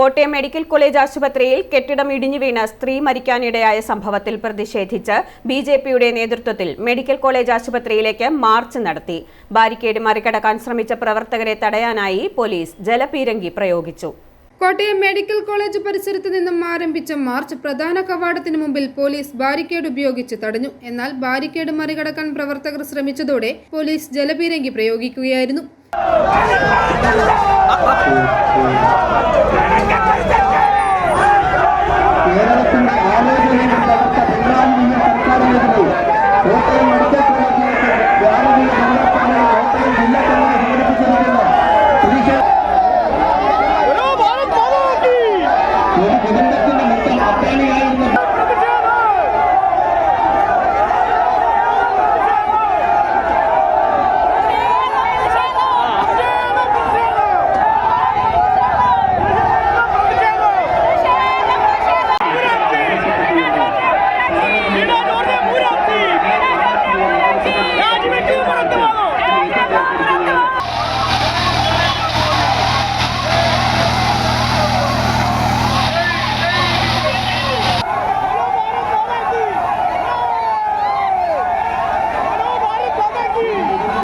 Kottayam medical college ആശുപത്രിയിൽ കെട്ടിടം ഇടിഞ്ഞു വീണ് സ്ത്രീ മരിക്കാനിടയായ സംഭവത്തിൽ പ്രതിഷേധിച്ച് ബി ജെ പിയുടെ നേതൃത്വത്തിൽ മെഡിക്കൽ കോളേജ് ആശുപത്രിയിലേക്ക് മാർച്ച് നടത്തി ബാരിക്കേഡ് മറികടക്കാൻ ശ്രമിച്ച പ്രവർത്തകരെ തടയാനായി പോലീസ് ജലപീരങ്കി പ്രയോഗിച്ചു കോട്ടയം മെഡിക്കൽ കോളേജ് പരിസരത്ത് നിന്നും ആരംഭിച്ച മാർച്ച് പ്രധാന കവാടത്തിന് മുമ്പിൽ പോലീസ് ബാരിക്കേഡ് ഉപയോഗിച്ച് തടഞ്ഞു എന്നാൽ ബാരിക്കേഡ് മറികടക്കാൻ പ്രവർത്തകർ ശ്രമിച്ചതോടെ പോലീസ് ജലപീരങ്കി പ്രയോഗിക്കുകയായിരുന്നു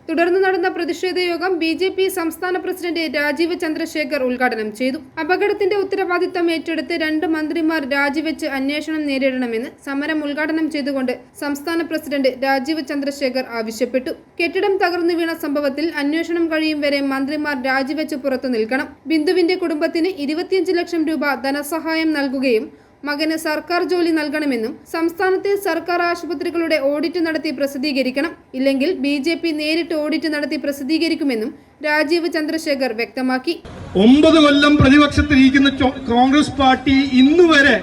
തുടർന്ന് നടന്ന പ്രതിഷേധ യോഗം ബി ജെ പി സംസ്ഥാന പ്രസിഡന്റ് രാജീവ് ചന്ദ്രശേഖർ ഉദ്ഘാടനം ചെയ്തു. അപകടത്തിന്റെ ഉത്തരവാദിത്തം ഏറ്റെടുത്ത് രണ്ട് മന്ത്രിമാർ രാജിവെച്ച് അന്വേഷണം നേരിടണമെന്ന് സമരം ഉദ്ഘാടനം ചെയ്തുകൊണ്ട് സംസ്ഥാന പ്രസിഡന്റ് രാജീവ് ചന്ദ്രശേഖർ ആവശ്യപ്പെട്ടു. കെട്ടിടം തകർന്നു വീണ സംഭവത്തിൽ അന്വേഷണം കഴിയും വരെ മന്ത്രിമാർ രാജിവെച്ച് പുറത്തു നിൽക്കണം. ബിന്ദുവിന്റെ കുടുംബത്തിന് ഇരുപത്തിയഞ്ച് ലക്ഷം രൂപ ധനസഹായം നൽകുകയും മകന് സർക്കാർ ജോലി നൽകണമെന്നും സംസ്ഥാനത്തെ സർക്കാർ ആശുപത്രികളുടെ ഓഡിറ്റ് നടത്തി പ്രസിദ്ധീകരിക്കണം. ഇല്ലെങ്കിൽ ബി ജെ പി നേരിട്ട് ഓഡിറ്റ് നടത്തി പ്രസിദ്ധീകരിക്കുമെന്നും രാജീവ് ചന്ദ്രശേഖർ വ്യക്തമാക്കി. ഒമ്പത് കൊല്ലം പ്രതിപക്ഷത്തിരിക്കുന്ന കോൺഗ്രസ് പാർട്ടി ഇന്നുവരെ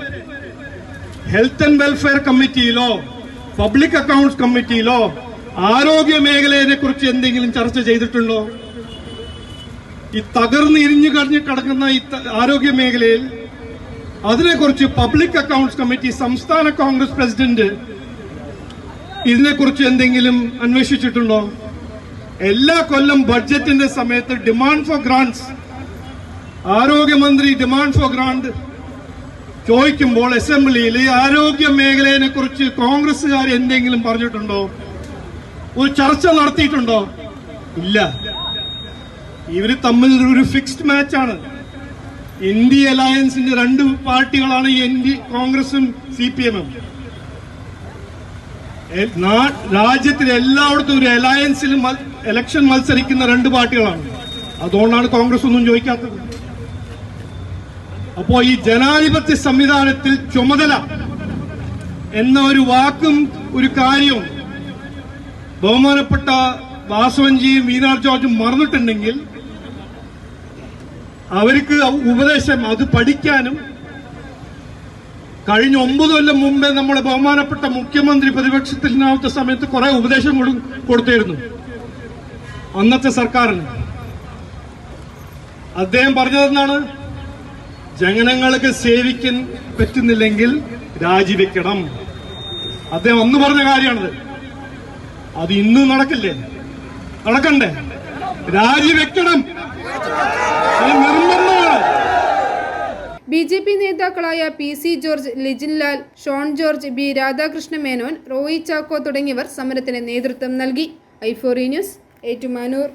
ഹെൽത്ത് ആൻഡ് വെൽഫെയർ കമ്മിറ്റിയിലോ പബ്ലിക് അക്കൗണ്ട്സ് കമ്മിറ്റിയിലോ ആരോഗ്യ മേഖലയെ കുറിച്ച് എന്തെങ്കിലും ചർച്ച ചെയ്തിട്ടുണ്ടോ? ഈ തകർന്ന് ഇരിഞ്ഞു കഴിഞ്ഞ് കിടക്കുന്ന ഈ ആരോഗ്യ മേഖലയിൽ അതിനെക്കുറിച്ച് പബ്ലിക് അക്കൗണ്ട്സ് കമ്മിറ്റി സംസ്ഥാന കോൺഗ്രസ് പ്രസിഡന്റ് ഇതിനെക്കുറിച്ച് എന്തെങ്കിലും അന്വേഷിച്ചിട്ടുണ്ടോ? എല്ലാ കൊല്ലം ബഡ്ജറ്റിന്റെ സമയത്ത് ഡിമാൻഡ് ഫോർ ഗ്രാന്റ്സ് ആരോഗ്യമന്ത്രി ഡിമാൻഡ് ഫോർ ഗ്രാൻഡ് ചോദിക്കുമ്പോൾ അസംബ്ലിയിൽ ആരോഗ്യ മേഖലയെ കുറിച്ച് കോൺഗ്രസ്സുകാർ എന്തെങ്കിലും പറഞ്ഞിട്ടുണ്ടോ? ഒരു ചർച്ച നടത്തിയിട്ടുണ്ടോ? ഇല്ല. ഇവർ തമ്മിൽ ഒരു ഫിക്സ്ഡ് മാച്ചാണ് ഇന്ത്യ അലയൻസിന്റെ രണ്ട് പാർട്ടികളാണ് എൻ ഡി കോൺഗ്രസും സി പി എമ്മും. രാജ്യത്തിൽ എല്ലായിടത്തും ഒരു അലയൻസിൽ ഇലക്ഷൻ മത്സരിക്കുന്ന രണ്ട് പാർട്ടികളാണ്. അതുകൊണ്ടാണ് കോൺഗ്രസ് ഒന്നും ചോദിക്കാത്തത്. അപ്പോ ഈ ജനാധിപത്യ സംവിധാനത്തിൽ ചുമതല എന്ന ഒരു വാക്കും ഒരു കാര്യവും ബഹുമാനപ്പെട്ട വാസവൻജിയും മീനാർ ജോർജും മറന്നിട്ടുണ്ടെങ്കിൽ അവർക്ക് ഉപദേശം അത് പഠിക്കാനും കഴിഞ്ഞ ഒമ്പത് കൊല്ലം മുമ്പേ നമ്മളെ ബഹുമാനപ്പെട്ട മുഖ്യമന്ത്രി പ്രതിപക്ഷത്തിനാവത്ത സമയത്ത് കുറെ ഉപദേശം കൊടു- കൊടുത്തിരുന്നു. അന്നത്തെ സർക്കാരിന്. അദ്ദേഹം പറഞ്ഞതെന്നാണ് ജനങ്ങൾക്ക് സേവിക്കാൻ പറ്റുന്നില്ലെങ്കിൽ രാജിവെക്കണം. അദ്ദേഹം അന്ന് പറഞ്ഞ കാര്യമാണത്. അത് ഇന്നും നടക്കില്ലേ? നടക്കണ്ടേ? രാജിവെക്കണം. ബി ജെ പി നേതാക്കളായ P C George Lijinlal Shone George B Radhakrishna Menon Roy Chacko തുടങ്ങിയവർ സമരത്തിന് നേതൃത്വം നൽകി. ഐഫോറി ന്യൂസ് ഏറ്റുമാനൂർ.